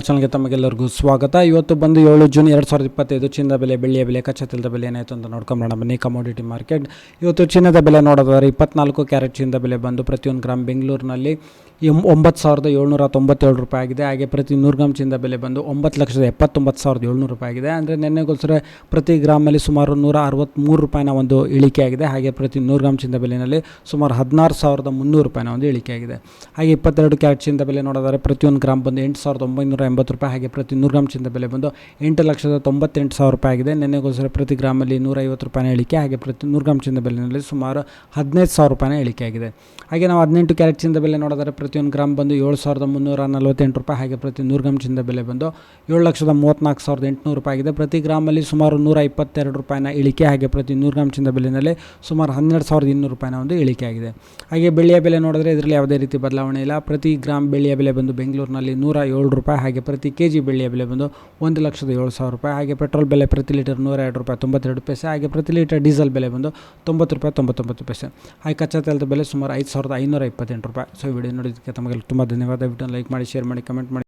ಚಾನಲ್ಗೆ ತಮಗೆಲ್ಲರಿಗೂ ಸ್ವಾಗತ. ಇವತ್ತು ಬಂದು ಏಳು ಜೂನ್ ಎರಡು ಸಾವಿರದ ಇಪ್ಪತ್ತೈದು, ಚಿನ್ನದ ಬೆಲೆ, ಬೆಳ್ಳಿಯ ಬೆಲೆ, ಕಚ್ಚಾ ಬೆಲೆ ಏನಾಯಿತು ಅಂತ ನೋಡ್ಕೊಂಬರೋಣ ಬನ್ನಿ ಕಮೋಡಿಟಿ ಮಾರ್ಕೆಟ್ ಇವತ್ತು ಚಿನ್ನದ ಬೆಲೆ ನೋಡೋದಾದ್ರೆ ಇಪ್ಪತ್ನಾಲ್ಕು ಕ್ಯಾರೆಟ್ ಚಿನ್ನದ ಬೆಲೆ ಬಂದು ಪ್ರತಿಯೊಂದು ಗ್ರಾಮ್ ಬೆಂಗಳೂರಿನಲ್ಲಿ ಎಂ- ಒಂಬತ್ತು ಸಾವಿರದ ಏಳ್ನೂರ ತೊಂಬತ್ತೇಳು ರೂಪಾಯಿ ಆಗಿದೆ. ಹಾಗೆ ಪ್ರತಿ ನೂರು ಗ್ರಾಮ್ ಚಿನ್ನದ ಬೆಲೆ ಬಂದು ಒಂಬತ್ತು ಲಕ್ಷದ ಎಪ್ಪತ್ತೊಂಬತ್ತು ಸಾವಿರದ ಏಳ್ನೂರು ರೂಪಾಯಿ ಆಗಿದೆ. ಅಂದರೆ ನಿನ್ನೆಗೋಸ್ಕರ ಪ್ರತಿ ಗ್ರಾಮಲ್ಲಿ ಸುಮಾರು ನೂರ ಅರವತ್ತ್ಮೂರು ರೂಪಾಯಿನ ಒಂದು ಇಳಿಕೆ ಆಗಿದೆ. ಹಾಗೆ ಪ್ರತಿ ನೂರು ಗ್ರಾಮ್ ಚಿನ್ನದ ಬೆಲೆಯಲ್ಲಿ ಸುಮಾರು ಹದಿನಾರು ಸಾವಿರದ ಮುನ್ನೂರು ರೂಪಾಯಿನ ಒಂದು ಇಳಿಕೆ ಆಗಿದೆ. ಹಾಗೆ ಇಪ್ಪತ್ತೆರಡು ಕ್ಯಾರೆಟ್ ಚಿನ್ನದ ಬೆಲೆ ನೋಡಿದರೆ ಪ್ರತಿಯೊಂದು ಗ್ರಾಮ್ ಬಂದು ಎಂಟು ಸಾವಿರದ ಒಂಬೈನೂರ ಎಂಬತ್ತು ರೂಪಾಯಿ. ಹಾಗೆ ಪ್ರತಿ ನೂರು ಗ್ರಾಮ್ ಚಿನ್ನದ ಬೆಲೆ ಬಂದು ಎಂಟು ಲಕ್ಷದ ತೊಂಬತ್ತೆಂಟು ಸಾವಿರ ರೂಪಾಯಿ ಆಗಿದೆ. ನಿನ್ನೆಗೋಸ್ಕರ ಪ್ರತಿ ಗ್ರಾಮಲ್ಲಿ ನೂರೈವತ್ತು ರೂಪಾಯಿನ ಇಳಿಕೆ. ಹಾಗೆ ಪ್ರತಿ ನೂರು ಗ್ರಾಮ್ ಚಿನ್ನದ ಬೆಲೆಯಲ್ಲಿ ಸುಮಾರು ಹದಿನೈದು ಸಾವಿರ ರೂಪಾಯಿನ ಇಳಿಕೆ ಆಗಿದೆ. ಹಾಗೆ ನಾವು ಹದಿನೆಂಟು ಕ್ಯಾರೆಟ್ ಚಿನ್ನದ ಬೆಲೆ ನೋಡಿದರೆ ಪ್ರತಿಯೊಂದು ಗ್ರಾಮ್ ಬಂದು ಏಳು ಸಾವಿರದ ಮುನ್ನೂರ ನಲವತ್ತೆಂಟು ರೂಪಾಯಿ ಹಾಗೆ ಪ್ರತಿ ನೂರು ಗ್ರಾಮ್ ಚಿನ್ನದ ಬೆಲೆ ಬಂದು ಏಳು ಲಕ್ಷದ ಮೂವತ್ತ್ನಾಲ್ಕು ಸಾವಿರದ ಎಂಟುನೂರು ರೂಪಾಯಿ ಆಗಿದೆ. ಪ್ರತಿ ಗ್ರಾಮಲ್ಲಿ ಸುಮಾರು ನೂರ ಇಪ್ಪತ್ತೆರಡು ರೂಪಾಯಿನ ಇಳಿಕೆ ಹಾಗೆ ಪ್ರತಿ ನೂರು ಗ್ರಾಮ್ ಚಿನ್ನದ ಬೆಲೆಯಲ್ಲಿ ಸುಮಾರು ಹನ್ನೆರಡು ಸಾವಿರದ ಇನ್ನೂರು ರೂಪಾಯಿನ ಒಂದು ಇಳಿಕೆ ಆಗಿದೆ. ಹಾಗೆ ಬೆಳ್ಳಿಯ ಬೆಲೆ ನೋಡಿದ್ರೆ ಇದರಲ್ಲಿ ಯಾವುದೇ ರೀತಿ ಬದಲಾವಣೆ ಇಲ್ಲ. ಪ್ರತಿ ಗ್ರಾಮ್ ಬೆಳ್ಳಿಯ ಬೆಲೆ ಬಂದು ಬೆಂಗಳೂರಿನಲ್ಲಿ ನೂರ ಏಳು ರೂಪಾಯಿ ಹಾಗೆ ಪ್ರತಿ ಕೆ ಜಿ ಬೆಳ್ಳಿಯ ಬೆಲೆ ಬಂದು ಒಂದು ಲಕ್ಷದ ಏಳು ಸಾವಿರ ರೂಪಾಯಿ. ಹಾಗೆ ಪೆಟ್ರೋಲ್ ಬೆಲೆ ಪ್ರತಿ ಲೀಟರ್ ನೂರ ಎರಡು ರೂಪಾಯಿ ತೊಂಬತ್ತೆರಡು ಪೈಸೆ. ಹಾಗೆ ಪ್ರತಿ ಲೀಟರ್ ಡೀಸೆಲ್ ಬೆಲೆ ಬಂದು ತೊಂಬತ್ತು ರೂಪಾಯಿ ತೊಂಬತ್ತೊಂಬತ್ತು ಪೈಸೆ. ಹಾಗೆ ಕಚ್ಚಾ ತೈಲದ ಬೆಲೆ ಸುಮಾರು ಐದು ಸಾವಿರದ ಐನೂರ ಇಪ್ಪತ್ತೆಂಟು ರೂಪಾಯಿ. ಸೊ ವಿಡಿಯೋ ನೋಡೋದಕ್ಕೆ ತಮಗೆ ತುಂಬ ಧನ್ಯವಾದ. ಬಿಟ್ಟು ಲೈಕ್ ಮಾಡಿ ಶೇರ್ ಮಾಡಿ ಕಮೆಂಟ್ ಮಾಡಿ.